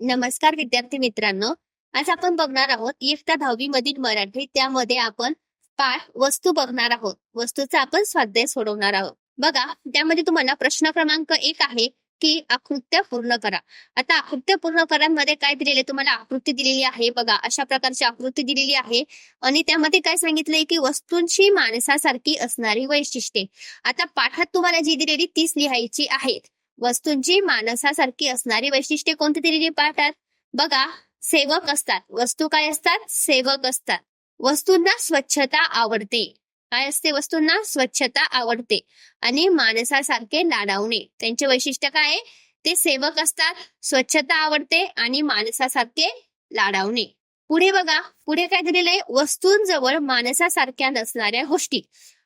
नमस्कार विद्यार्थी मित्रांनो आज आपण बघणार आहोत इयत्ता दहावी मधील मराठी त्यामध्ये आपण पाठ वस्तू बघणार आहोत. वस्तूचा आपण स्वाध्याय सोडवणार आहोत. बघा त्यामध्ये तुम्हाला प्रश्न क्रमांक एक आहे की आकृत्या पूर्ण करा. आता आकृत्या पूर्ण करामध्ये काय दिलेले तुम्हाला आकृती दिलेली आहे बघा अशा प्रकारची आकृती दिलेली आहे. आणि त्यामध्ये काय सांगितलंय की वस्तूंची माणसासारखी असणारी वैशिष्ट्ये. आता पाठात तुम्हाला जी दिलेली तीच लिहायची आहेत. वस्तूंची माणसासारखी असणारी वैशिष्ट्ये कोणती तरी पाहतात? बघा सेवक असतात. वस्तू काय असतात? सेवक असतात. वस्तूंना स्वच्छता आवडते. काय असते वस्तूंना? स्वच्छता आवडते. आणि माणसासारखे लाडावणे त्यांचे वैशिष्ट्य काय आहे? ते सेवक असतात स्वच्छता आवडते आणि माणसासारखे लाडावणे. पुढे बघा पुढे काय दिलेलं आहे? वस्तूंजवळ माणसासारख्या नसणाऱ्या गोष्टी.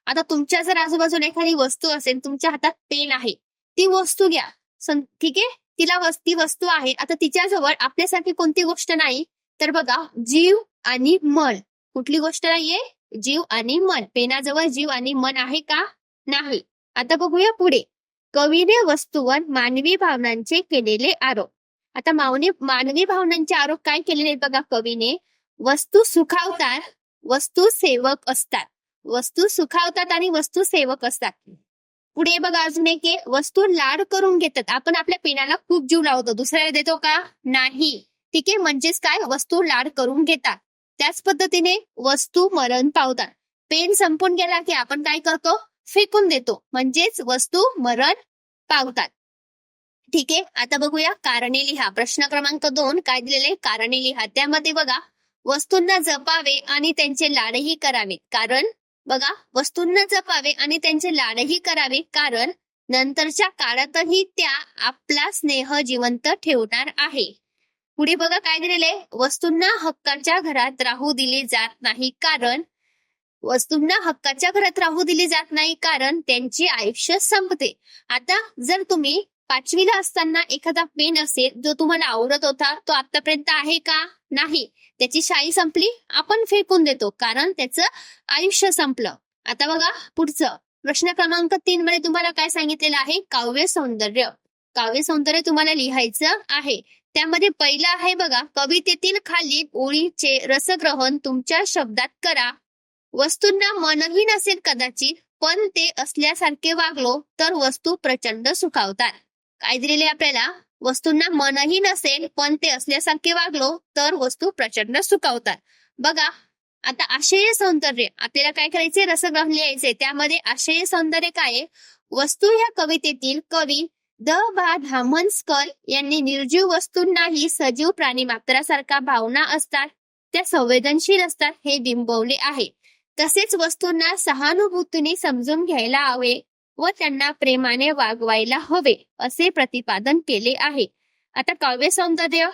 आता तुमच्या जर आजूबाजूला एखादी वस्तू असेल तुमच्या हातात पेन आहे. ती वस्तू घ्या. ठीक आहे? तिला ती वस्तू आहे. आता तिच्याजवळ आपल्यासारखी कोणती गोष्ट नाही? तर बघा जीव आणि मन. कुठली गोष्ट नाहीये? जीव आणि मन. पेनाजवळ जीव आणि मन आहे का? नाही. आता बघूया पुढे. कवीने वस्तूवर मानवी भावनांचे केलेले आरोप. आता मावने मानवी भावनांचे आरोप काय केलेले आहेत बघा कवीने? वस्तू सुखावतात वस्तू सेवक असतात. वस्तू सुखावतात आणि वस्तू सेवक असतात. पुढे बघा अजून एक वस्तू लाड करून घेतात. आपण आपल्या पेनाला खूप जीव लावतो. दुसऱ्याला देतो का? नाही. ठीक आहे? म्हणजेच काय? वस्तू लाड करून घेतात. त्याच पद्धतीने वस्तू मरण पावतात. पेन संपून गेला की आपण काय करतो? फेकून देतो. म्हणजेच वस्तू मरण पावतात. ठीक आहे? आता बघूया कारणे लिहा. प्रश्न क्रमांक दोन काय दिलेले? कारणे लिहा. त्यामध्ये बघा वस्तूंना जपावे आणि त्यांचे लाडही करावे कारण बघा वस्तूंना जपावे आणि त्यांचे लाडही करावे कारण नंतरच्या काळातही त्या आपला स्नेह जिवंत ठेवणार आहे. पुढे बघा काय दिलेले वस्तूंना हक्काच्या घरात राहू दिले जात नाही कारण वस्तूंना हक्काच्या घरात राहू दिले जात नाही कारण त्यांचे आयुष्य संपते. आता जर तुम्ही पाचवीला असताना एखादा पेन असेल जो तुम्हाला आवडत होता तो आतापर्यंत आहे का? नाही. त्याची शाई संपली आपण फेकून देतो कारण त्याचं आयुष्य संपलं. आता बघा पुढचं. प्रश्न क्रमांक तीन मध्ये तुम्हाला काय सांगितलेलं आहे? काव्य सौंदर्य. काव्य सौंदर्य तुम्हाला लिहायचं आहे. त्यामध्ये पहिलं आहे बघा कवितेतील खाली ओळीचे रसग्रहण तुमच्या शब्दात करा. वस्तूंना मनही नसेल कदाचित पण ते असल्यासारखे वागलो तर वस्तू प्रचंड सुखावतात. काय दिलेले आपल्याला? वस्तूंना मनही नसेल पण ते असल्यासारखे वागलो तर वस्तू प्रचंड सुकावतात बघा आता आशय सौंदर्य आपल्याला काय करायचे रसग्रह लिहायचे त्यामध्ये आशय सौंदर्य काय आहे? वस्तू या कवितेतील कवी द बा धामनस्कर यांनी निर्जीव वस्तूंनाही सजीव प्राणी मात्रासारखा भावना असतात त्या संवेदनशील असतात हे बिंबवले आहे. तसेच वस्तूंना सहानुभूतीने समजून घ्यायला हवे. व त्यांना प्रेमाने वागवायला हवे असे प्रतिपादन केले आहे. आता काव्य सौंदर्य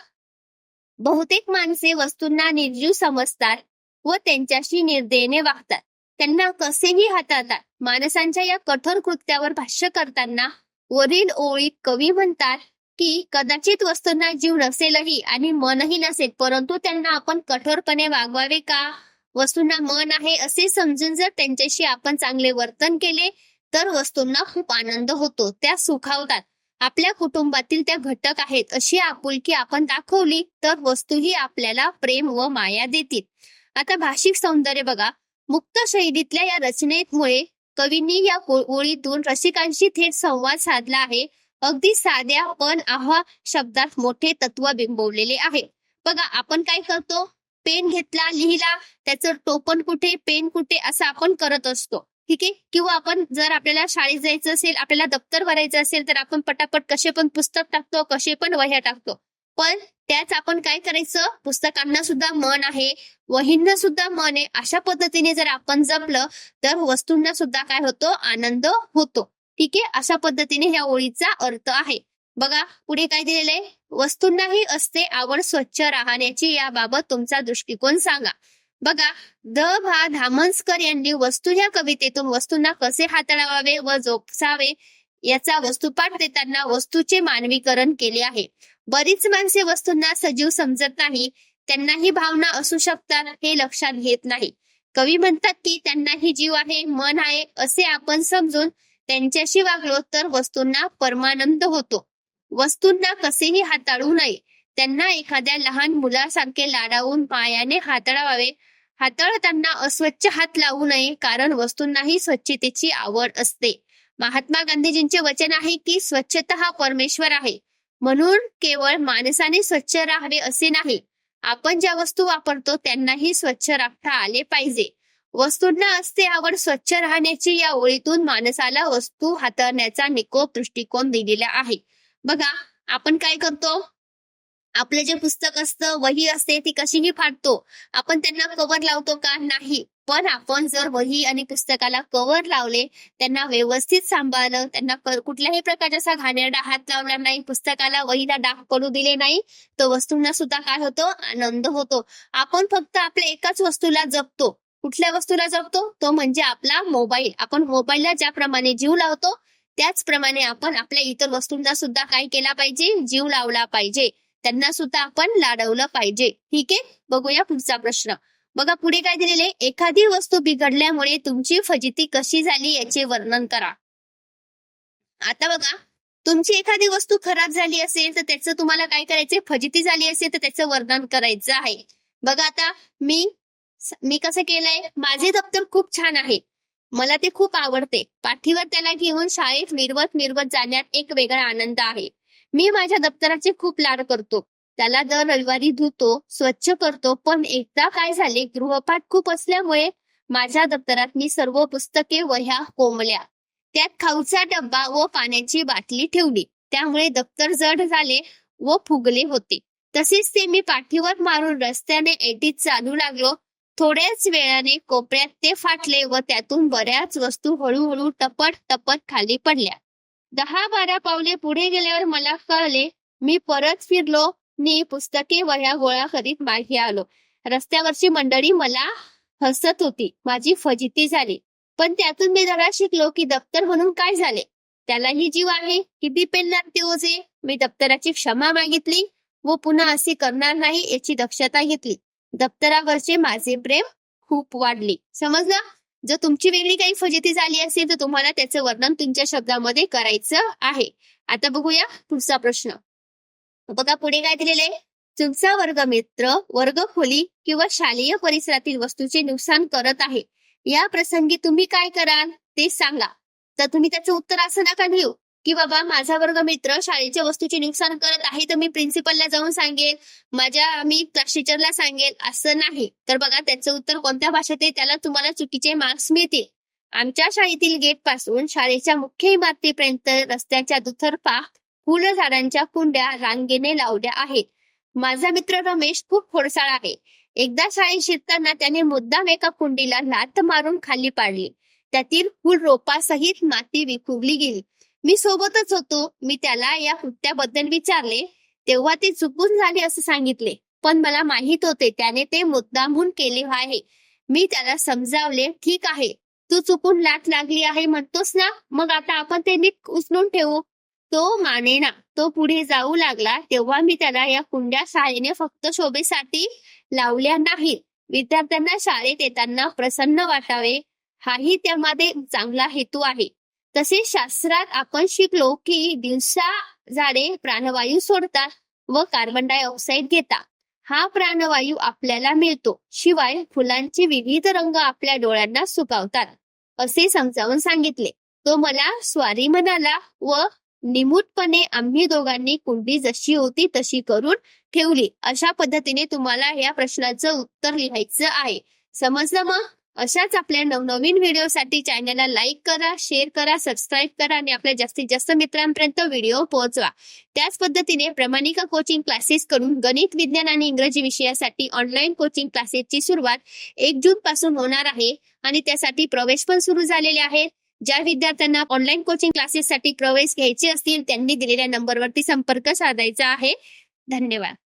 बहुतेक माणसे वस्तूंना निर्जीव समजतात व त्यांच्याशी निर्दयने वागतात. त्यांना कसेही हाताळतात माणसांच्या या कठोर कृत्यावर भाष्य करताना वरील ओळी कवी म्हणतात की कदाचित वस्तूंना जीव नसेलही आणि मनही नसेल परंतु त्यांना आपण कठोरपणे वागवावे का? वस्तूंना मन आहे असे समजून जर त्यांच्याशी आपण चांगले वर्तन केले तर वस्तूंना खूप आनंद होतो. त्या सुखावतात. आपल्या कुटुंबातील त्या घटक आहेत अशी आपुलकी आपण दाखवली तर वस्तूही आपल्याला प्रेम व माया देतील. आता भाषिक सौंदर्य बघा. मुक्त शैलीतल्या या रचनेमुळे कवींनी या ओळीतून रसिकांशी थेट संवाद साधला आहे. अगदी साध्या पण आहा शब्दात मोठे तत्व बिंबवलेले आहे. बघा आपण काय करतो? पेन घेतला लिहिला. त्याचं टोपण कुठे? पेन कुठे? असं आपण करत असतो. ठीक आहे? किंवा आपण जर आपल्याला शाळेत जायचं असेल आपल्याला दप्तर भरायचं असेल तर आपण पटापट कसे पण पुस्तक टाकतो कसे पण वह्या टाकतो. पण त्याच आपण काय करायचं? पुस्तकांना सुद्धा मन आहे वहींना सुद्धा मन आहे. अशा पद्धतीने जर आपण जपलं तर वस्तूंना सुद्धा काय होतो? आनंद होतो. ठीक आहे? अशा पद्धतीने ह्या ओळीचा अर्थ आहे. बघा पुढे काय दिलेलं आहे? वस्तूंनाही असते आवड स्वच्छ राहण्याची याबाबत तुमचा दृष्टिकोन सांगा. बघा द भा धामस्कर यांनी वस्तू या कवितेतून वस्तूंना कसे हाताळावे व जोपसावे याचा वस्तुपाठ देताना वस्तूचे मानवीकरण केले आहे. बरीच माणसे वस्तूंना सजीव समजत नाही त्यांनाही भावना असू शकतात हे लक्षात घेत नाही. कवी म्हणतात की त्यांनाही जीव आहे मन आहे असे आपण समजून त्यांच्याशी वागलो तर वस्तूंना परमानंद होतो. वस्तूंना कसेही हाताळू नये. त्यांना एखाद्या लहान मुलासारखे लाडावून पायाने हाताळावे. हाताळताना अस्वच्छ हात लावू नये कारण वस्तूंनाही स्वच्छतेची आवड असते. महात्मा गांधीजींचे वचन आहे की स्वच्छता हा परमेश्वर आहे. म्हणून केवळ माणसाने स्वच्छ राहावे असे नाही. आपण ज्या वस्तू वापरतो त्यांनाही स्वच्छ राखता आले पाहिजे. वस्तूंना असते आवड स्वच्छ राहण्याची या ओळीतून माणसाला वस्तू हाताळण्याचा निकोप दृष्टिकोन दिलेला आहे. बघा आपण काय करतो? आपलं जे पुस्तक असतं वही असते ती कशीही फाडतो आपण त्यांना कव्हर लावतो का? नाही. पण आपण जर वही आणि पुस्तकाला कव्हर लावले त्यांना व्यवस्थित सांभाळलं त्यांना कुठल्याही प्रकारचा असा घाणेरडा हात लावला नाही पुस्तकाला वहीला डाग पडू दिले नाही तर वस्तूंना सुद्धा काय होतो? आनंद होतो. आपण फक्त आपल्या एकाच वस्तूला जपतो. कुठल्या वस्तूला जपतो? तो म्हणजे आपला मोबाईल. आपण मोबाईलला ज्याप्रमाणे जीव लावतो त्याचप्रमाणे आपण आपल्या इतर वस्तूंना सुद्धा काय केला पाहिजे? जीव लावला पाहिजे. त्यांना सुद्धा आपण लाडवलं पाहिजे. ठीक आहे? बघूया पुढचा प्रश्न. बघा पुढे काय दिलेले एखादी वस्तू बिघडल्यामुळे तुमची फजिती कशी झाली याचे वर्णन करा. आता बघा तुमची एखादी वस्तू खराब झाली असेल तर त्याचं तुम्हाला काय करायचंय? फजिती झाली असेल तर त्याचं वर्णन करायचं आहे. बघा आता मी मी कसं केलंय? माझे दप्तर खूप छान आहे. मला ते खूप आवडते. पाठीवर त्याला घेऊन शाळेत मिरवत मिरवत जाण्यात एक वेगळा आनंद आहे. मी माझ्या दप्तराचे खूप लाड करतो. त्याला दर रविवारी धुतो स्वच्छ करतो. पण एकदा काय झाले गृहपाठ खूप असल्यामुळे माझ्या दप्तरात मी सर्व पुस्तके वह्या कोंबल्या. त्यात खाऊचा डब्बा व पाण्याची बाटली ठेवली. त्यामुळे दप्तर जड झाले व फुगले होते. तसेच ते मी पाठीवर मारून रस्त्याने एटीत चालू लागलो. थोड्याच वेळाने कोपऱ्यात ते फाटले व त्यातून बऱ्याच वस्तू हळूहळू टपट टपट खाली पडल्या. दहा बारा पावले पुढे गेल्यावर मला कळले मी परत फिरलो मी पुस्तके वह्या गोळा करीत मागे आलो. रस्त्यावरची मंडळी मला हसत होती. माझी फजिती झाली. पण त्यातून मी जरा शिकलो की दप्तर म्हणून काय झाले? त्यालाही जीव आहे. किती पेलणार ते ओझे? मी दप्तराची क्षमा मागितली व पुन्हा असे करणार नाही याची दक्षता घेतली. दप्तरावरचे माझे प्रेम खूप वाढले. समजलं? जर तुमची वेगळी काही फजिती झाली असेल तर तुम्हाला त्याचं वर्णन तुमच्या शब्दामध्ये करायचं आहे. आता बघूया पुढचा प्रश्न. बघा पुढे काय दिलेलं आहे? तुमचा वर्गमित्र वर्गखोली किंवा शालेय परिसरातील वस्तूचे नुकसान करत आहे. या प्रसंगी तुम्ही काय कराल ते सांगा. तर तुम्ही त्याचं उत्तर असं नका देऊ. की बाबा माझा वर्ग मित्र शाळेच्या वस्तूचे नुकसान करत आहे तर मी प्रिन्सिपलला जाऊन सांगेल. माझ्या मी क्लास टीचरला सांगेल. असं नाही. तर बघा त्याचं उत्तर कोणत्या भाषेत आहे त्याला तुम्हाला चुकीचे मार्क्स मिळतील. आमच्या शाळेतील गेटपासून शाळेच्या मुख्य इमारतीपर्यंत रस्त्याच्या दुतर्फा फुल झाडांच्या कुंड्या रांगेने लावल्या आहेत. माझा मित्र रमेश खूप खोडसाळ आहे. एकदा शाळेत शिरताना त्याने मुद्दाम एका कुंडीला लाथ मारून खाली पाडली. त्यातील फुल रोपासहित माती विखुरली गेली. मी सोबतच होतो. मी त्याला या कृत्याबद्दल विचारले. तेव्हा ते चुकून झाले असं सांगितले. पण मला माहीत होते त्याने ते मुद्दामहून केले आहे. मी त्याला समजावले ठीक आहे. तू चुकून लाट लागली आहे म्हणतोस ना? मग आता आपण ते नीट उचलून ठेवू. तो मानेना. तो पुढे जाऊ लागला तेव्हा मी त्याला या कुंड्या शाळेने फक्त शोभेसाठी लावल्या नाहीत. विद्यार्थ्यांना शाळेत येताना प्रसन्न वाटावे. हाही त्यामध्ये चांगला हेतू आहे. तसेच शास्त्रात आपण शिकलो की दिवसा झाडे प्राणवायू सोडतात व कार्बन डायऑक्साईड घेतात. हा प्राणवायू आपल्याला मिळतो. शिवाय फुलांचे विविध रंग आपल्या डोळ्यांना सुकावतात. असे समजावून सांगितले. तो मला स्वारी म्हणाला व निमूटपणे आम्ही दोघांनी कुंडी जशी होती तशी करून ठेवली. अशा पद्धतीने तुम्हाला या प्रश्नाचं उत्तर लिहायचं आहे. समजलं मग? अशाच आपल्या नवनवीन व्हिडिओसाठी चॅनलला लाईक करा शेअर करा सबस्क्राईब करा आणि आपल्या जास्तीत जास्त मित्रांपर्यंत व्हिडिओ पोहोचवा. त्याच पद्धतीने प्रमाणिका कोचिंग क्लासेस कडून गणित विज्ञान आणि इंग्रजी विषयासाठी ऑनलाईन कोचिंग क्लासेसची सुरुवात एक जून पासून होणार आहे आणि त्यासाठी प्रवेश पण सुरू झालेले आहेत. ज्या विद्यार्थ्यांना ऑनलाईन कोचिंग क्लासेससाठी प्रवेश घ्यायचे असतील त्यांनी दिलेल्या नंबरवरती संपर्क साधायचा आहे. धन्यवाद.